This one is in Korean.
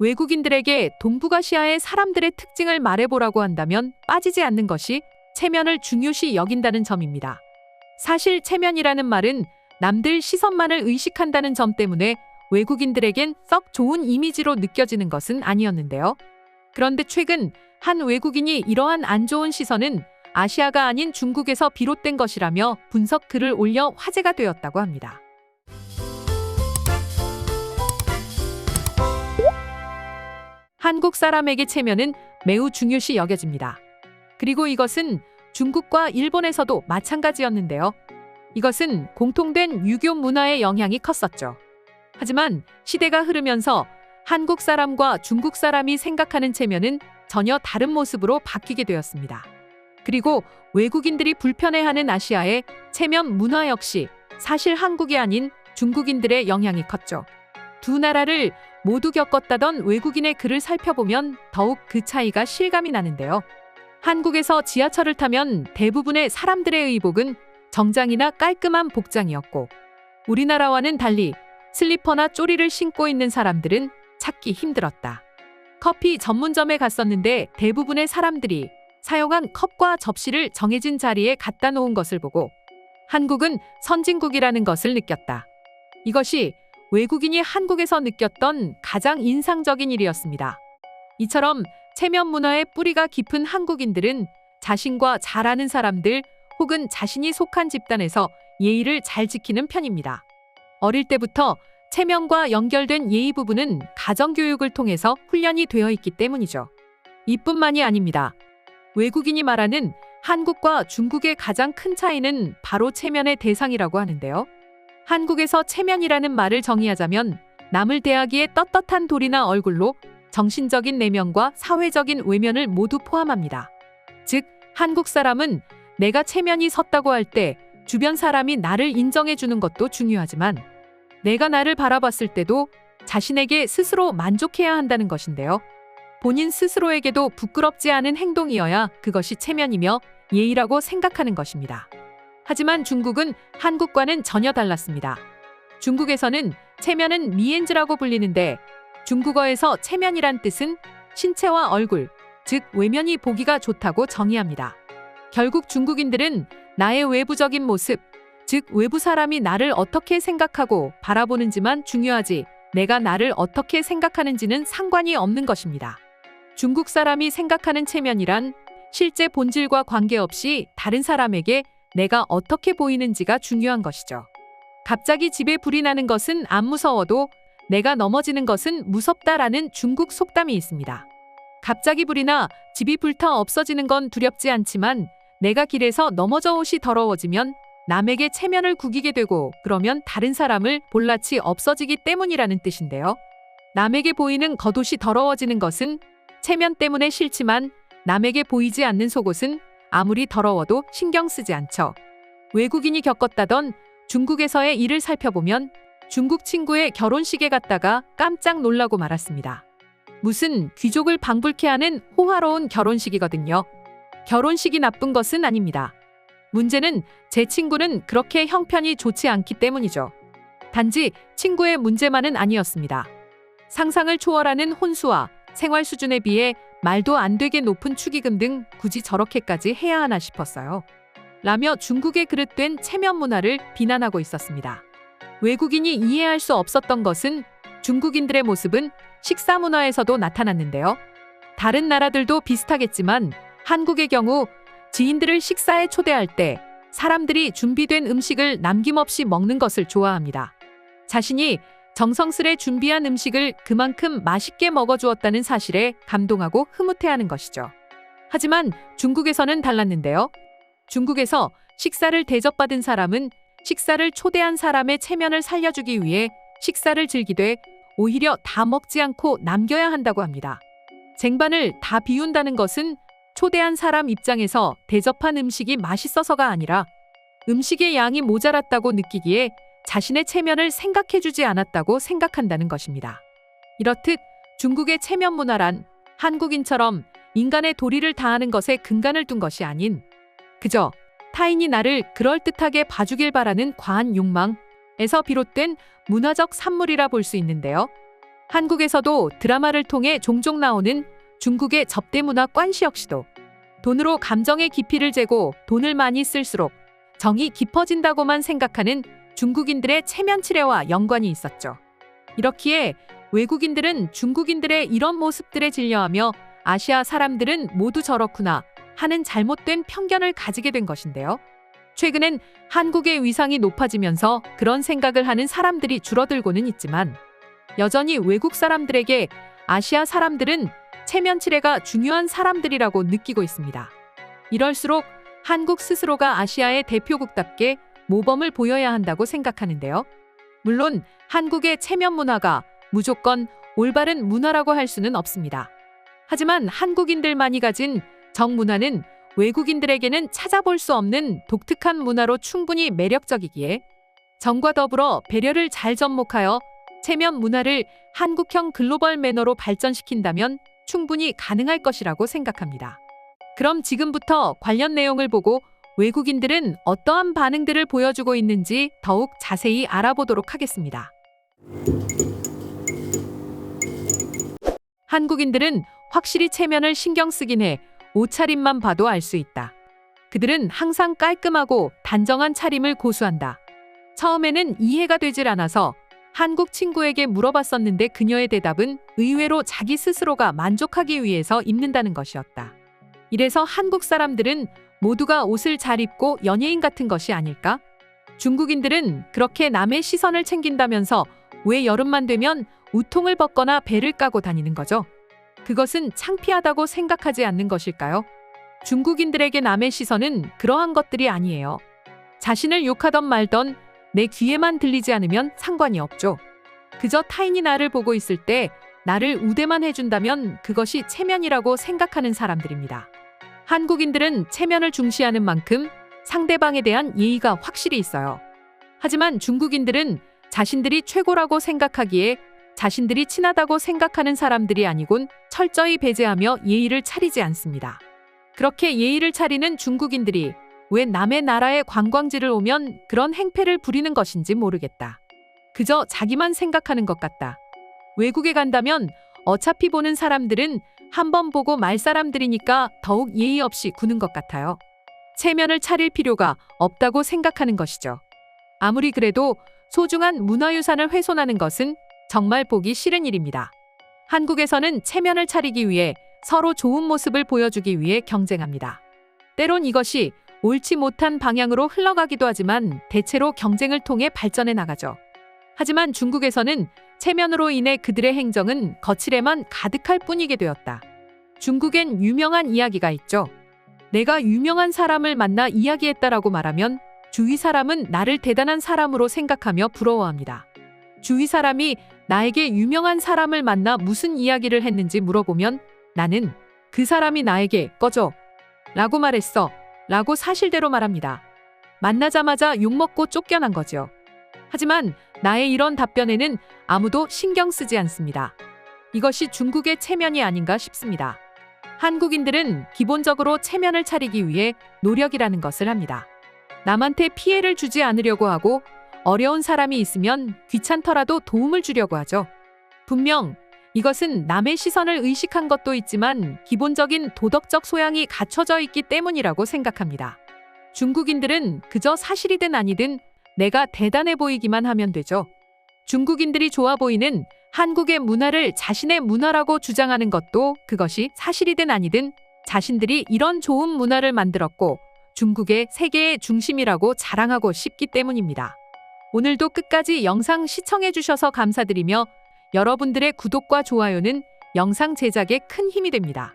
외국인들에게 동북아시아의 사람들의 특징을 말해보라고 한다면 빠지지 않는 것이 체면을 중요시 여긴다는 점입니다. 사실 체면이라는 말은 남들 시선만을 의식한다는 점 때문에 외국인들에겐 썩 좋은 이미지로 느껴지는 것은 아니었는데요. 그런데 최근 한 외국인이 이러한 안 좋은 시선은 아시아가 아닌 중국에서 비롯된 것이라며 분석 글을 올려 화제가 되었다고 합니다. 한국 사람에게 체면은 매우 중요시 여겨집니다. 그리고 이것은 중국과 일본에서도 마찬가지였는데요. 이것은 공통된 유교 문화의 영향이 컸었죠. 하지만 시대가 흐르면서 한국 사람과 중국 사람이 생각하는 체면은 전혀 다른 모습으로 바뀌게 되었습니다. 그리고 외국인들이 불편해하는 아시아의 체면 문화 역시 사실 한국이 아닌 중국인들의 영향이 컸죠. 두 나라를 모두 겪었다던 외국인의 글을 살펴보면 더욱 그 차이가 실감이 나는데요. 한국에서 지하철을 타면 대부분의 사람들의 의복은 정장이나 깔끔한 복장이었고 우리나라와는 달리 슬리퍼나 쪼리를 신고 있는 사람들은 찾기 힘들었다. 커피 전문점에 갔었는데 대부분의 사람들이 사용한 컵과 접시를 정해진 자리에 갖다 놓은 것을 보고 한국은 선진국이라는 것을 느꼈다. 이것이 외국인이 한국에서 느꼈던 가장 인상적인 일이었습니다. 이처럼 체면 문화의 뿌리가 깊은 한국인들은 자신과 잘 아는 사람들 혹은 자신이 속한 집단에서 예의를 잘 지키는 편입니다. 어릴 때부터 체면과 연결된 예의 부분은 가정교육을 통해서 훈련이 되어 있기 때문이죠. 이뿐만이 아닙니다. 외국인이 말하는 한국과 중국의 가장 큰 차이는 바로 체면의 대상이라고 하는데요. 한국에서 체면이라는 말을 정의하자면 남을 대하기에 떳떳한 돌이나 얼굴로 정신적인 내면과 사회적인 외면을 모두 포함합니다. 즉, 한국 사람은 내가 체면이 섰다고 할 때 주변 사람이 나를 인정해 주는 것도 중요하지만 내가 나를 바라봤을 때도 자신에게 스스로 만족해야 한다는 것인데요. 본인 스스로에게도 부끄럽지 않은 행동이어야 그것이 체면이며 예의라고 생각하는 것입니다. 하지만 중국은 한국과는 전혀 달랐습니다. 중국에서는 체면은 미엔즈라고 불리는데 중국어에서 체면이란 뜻은 신체와 얼굴, 즉 외면이 보기가 좋다고 정의합니다. 결국 중국인들은 나의 외부적인 모습, 즉 외부 사람이 나를 어떻게 생각하고 바라보는지만 중요하지 내가 나를 어떻게 생각하는지는 상관이 없는 것입니다. 중국 사람이 생각하는 체면이란 실제 본질과 관계없이 다른 사람에게 내가 어떻게 보이는지가 중요한 것이죠. 갑자기 집에 불이 나는 것은 안 무서워도 내가 넘어지는 것은 무섭다라는 중국 속담이 있습니다. 갑자기 불이 나 집이 불타 없어지는 건 두렵지 않지만 내가 길에서 넘어져 옷이 더러워지면 남에게 체면을 구기게 되고 그러면 다른 사람을 볼라치 없어지기 때문이라는 뜻인데요. 남에게 보이는 겉옷이 더러워지는 것은 체면 때문에 싫지만 남에게 보이지 않는 속옷은 아무리 더러워도 신경 쓰지 않죠. 외국인이 겪었다던 중국에서의 일을 살펴보면 중국 친구의 결혼식에 갔다가 깜짝 놀라고 말았습니다. 무슨 귀족을 방불케 하는 호화로운 결혼식이거든요. 결혼식이 나쁜 것은 아닙니다. 문제는 제 친구는 그렇게 형편이 좋지 않기 때문이죠. 단지 친구의 문제만은 아니었습니다. 상상을 초월하는 혼수와 생활 수준에 비해 말도 안 되게 높은 축의금 등 굳이 저렇게까지 해야 하나 싶었어요. 라며 중국의 그릇된 체면 문화를 비난하고 있었습니다. 외국인이 이해할 수 없었던 것은 중국인들의 모습은 식사 문화에서도 나타났는데요. 다른 나라들도 비슷하겠지만 한국의 경우 지인들을 식사에 초대할 때 사람들이 준비된 음식을 남김없이 먹는 것을 좋아합니다. 자신이 정성스레 준비한 음식을 그만큼 맛있게 먹어주었다는 사실에 감동하고 흐뭇해하는 것이죠. 하지만 중국에서는 달랐는데요. 중국에서 식사를 대접받은 사람은 식사를 초대한 사람의 체면을 살려주기 위해 식사를 즐기되 오히려 다 먹지 않고 남겨야 한다고 합니다. 쟁반을 다 비운다는 것은 초대한 사람 입장에서 대접한 음식이 맛있어서가 아니라 음식의 양이 모자랐다고 느끼기에 자신의 체면을 생각해주지 않았다고 생각한다는 것입니다. 이렇듯 중국의 체면 문화란 한국인처럼 인간의 도리를 다하는 것에 근간을 둔 것이 아닌 그저 타인이 나를 그럴듯하게 봐주길 바라는 과한 욕망에서 비롯된 문화적 산물이라 볼 수 있는데요. 한국에서도 드라마를 통해 종종 나오는 중국의 접대 문화 관시 역시도 돈으로 감정의 깊이를 재고 돈을 많이 쓸수록 정이 깊어진다고만 생각하는 중국인들의 체면 치레와 연관이 있었죠. 이렇기에 외국인들은 중국인들의 이런 모습들에 질려하며 아시아 사람들은 모두 저렇구나 하는 잘못된 편견을 가지게 된 것인데요. 최근엔 한국의 위상이 높아지면서 그런 생각을 하는 사람들이 줄어들고는 있지만 여전히 외국 사람들에게 아시아 사람들은 체면 치레가 중요한 사람들이라고 느끼고 있습니다. 이럴수록 한국 스스로가 아시아의 대표국답게 모범을 보여야 한다고 생각하는데요. 물론 한국의 체면 문화가 무조건 올바른 문화라고 할 수는 없습니다. 하지만 한국인들만이 가진 정문화는 외국인들에게는 찾아볼 수 없는 독특한 문화로 충분히 매력적이기에 정과 더불어 배려를 잘 접목하여 체면 문화를 한국형 글로벌 매너로 발전시킨다면 충분히 가능할 것이라고 생각합니다. 그럼 지금부터 관련 내용을 보고 외국인들은 어떠한 반응들을 보여주고 있는지 더욱 자세히 알아보도록 하겠습니다. 한국인들은 확실히 체면을 신경 쓰긴 해 옷차림만 봐도 알 수 있다. 그들은 항상 깔끔하고 단정한 차림을 고수한다. 처음에는 이해가 되질 않아서 한국 친구에게 물어봤었는데 그녀의 대답은 의외로 자기 스스로가 만족하기 위해서 입는다는 것이었다. 이래서 한국 사람들은 모두가 옷을 잘 입고 연예인 같은 것이 아닐까? 중국인들은 그렇게 남의 시선을 챙긴다면서 왜 여름만 되면 우통을 벗거나 배를 까고 다니는 거죠? 그것은 창피하다고 생각하지 않는 것일까요? 중국인들에게 남의 시선은 그러한 것들이 아니에요. 자신을 욕하던 말던 내 귀에만 들리지 않으면 상관이 없죠. 그저 타인이 나를 보고 있을 때 나를 우대만 해준다면 그것이 체면이라고 생각하는 사람들입니다. 한국인들은 체면을 중시하는 만큼 상대방에 대한 예의가 확실히 있어요. 하지만 중국인들은 자신들이 최고라고 생각하기에 자신들이 친하다고 생각하는 사람들이 아니곤 철저히 배제하며 예의를 차리지 않습니다. 그렇게 예의를 차리는 중국인들이 왜 남의 나라에 관광지를 오면 그런 행패를 부리는 것인지 모르겠다. 그저 자기만 생각하는 것 같다. 외국에 간다면 어차피 보는 사람들은 한 번 보고 말 사람들이니까 더욱 예의 없이 구는 것 같아요. 체면을 차릴 필요가 없다고 생각하는 것이죠. 아무리 그래도 소중한 문화유산을 훼손하는 것은 정말 보기 싫은 일입니다. 한국에서는 체면을 차리기 위해 서로 좋은 모습을 보여주기 위해 경쟁합니다. 때론 이것이 옳지 못한 방향으로 흘러가기도 하지만 대체로 경쟁을 통해 발전해 나가죠. 하지만 중국에서는 체면으로 인해 그들의 행정은 거칠에만 가득할 뿐이게 되었다. 중국엔 유명한 이야기가 있죠. 내가 유명한 사람을 만나 이야기했다라고 말하면 주위 사람은 나를 대단한 사람으로 생각하며 부러워합니다. 주위 사람이 나에게 유명한 사람을 만나 무슨 이야기를 했는지 물어보면 나는 그 사람이 나에게 꺼져 라고 말했어 라고 사실대로 말합니다. 만나자마자 욕먹고 쫓겨난 거죠. 하지만 나의 이런 답변에는 아무도 신경 쓰지 않습니다. 이것이 중국의 체면이 아닌가 싶습니다. 한국인들은 기본적으로 체면을 차리기 위해 노력이라는 것을 합니다. 남한테 피해를 주지 않으려고 하고 어려운 사람이 있으면 귀찮더라도 도움을 주려고 하죠. 분명 이것은 남의 시선을 의식한 것도 있지만 기본적인 도덕적 소양이 갖춰져 있기 때문이라고 생각합니다. 중국인들은 그저 사실이든 아니든 내가 대단해 보이기만 하면 되죠. 중국인들이 좋아 보이는 한국의 문화를 자신의 문화라고 주장하는 것도 그것이 사실이든 아니든 자신들이 이런 좋은 문화를 만들었고 중국의 세계의 중심이라고 자랑하고 싶기 때문입니다. 오늘도 끝까지 영상 시청해 주셔서 감사드리며 여러분들의 구독과 좋아요는 영상 제작에 큰 힘이 됩니다.